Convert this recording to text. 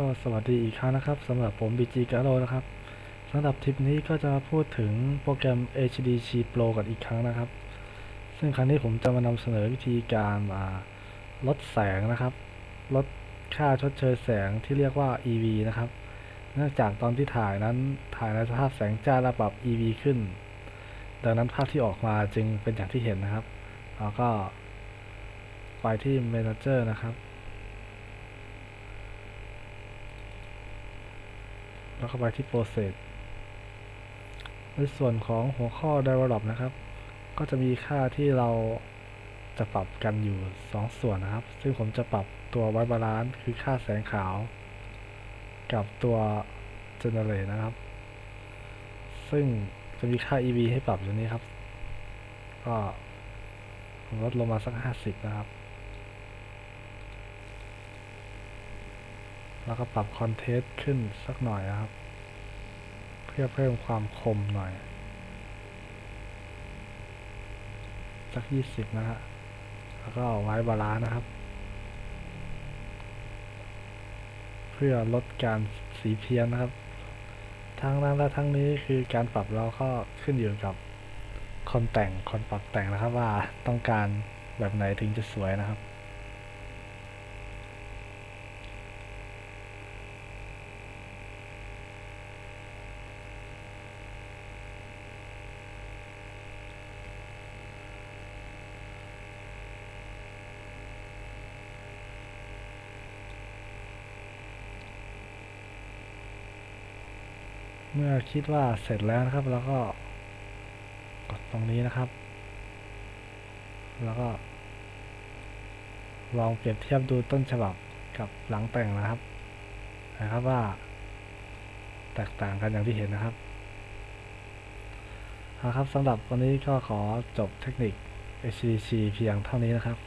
ก็สวัสดีอีกครั้งนะครับสำหรับผม BG g a r o นะครับสำหรับทริปนี้ก็จะพูดถึงโปรแกรม HDC Pro กันอีกครั้งนะครับ ซึ่งครั้งนี้ผมจะมานำเสนอวิธีการมาลดแสงนะครับ ลดค่าชดเชยแสงที่เรียกว่า EV นะครับ เนื่องจากตอนที่ถ่ายนั้นถ่ายในสภาพแสงจ้าและปรับ EV ขึ้น ดังนั้นภาพที่ออกมาจึงเป็นอย่างที่เห็นนะครับ แล้วก็ไปที่ Manager นะครับ แล้วก็ไปที่ Process ในส่วนของหัวข้อ Develop นะครับ ก็จะมีค่าที่เราจะปรับกันอยู่ 2 ส่วนนะครับ ซึ่งผมจะปรับตัว White Balance คือค่าแสงขาว กับตัว Generate นะครับ ซึ่งจะมีค่า EV ให้ปรับอยู่นี้ครับ ก็ลดลงมาสัก 50 นะครับ แล้วก็ปรับคอนเทสต์ขึ้นสักหน่อยนะครับ เพื่อเพิ่มความคมหน่อย สัก 20 นะฮะแล้วก็เอาไว้บาลานนะครับ เพื่อลดการสีเพี้ยนนะครับ ทั้งนั้นและทั้งนี้คือการปรับเราก็ขึ้นอยู่กับคนแต่งคนปรับแต่งนะครับว่าต้องการแบบไหนถึงจะสวยนะครับ เมื่อคิดว่าเสร็จแล้วนะครับ แล้วก็กดตรงนี้นะครับ แล้วก็ ลองเปรียบเทียบดูต้นฉบับกับหลังแต่งนะครับนะครับว่า แตกต่างกันอย่างที่เห็นนะครับเอาครับสำหรับวันนี้ก็ขอจบเทคนิค HDC เพียงเท่านี้นะครับ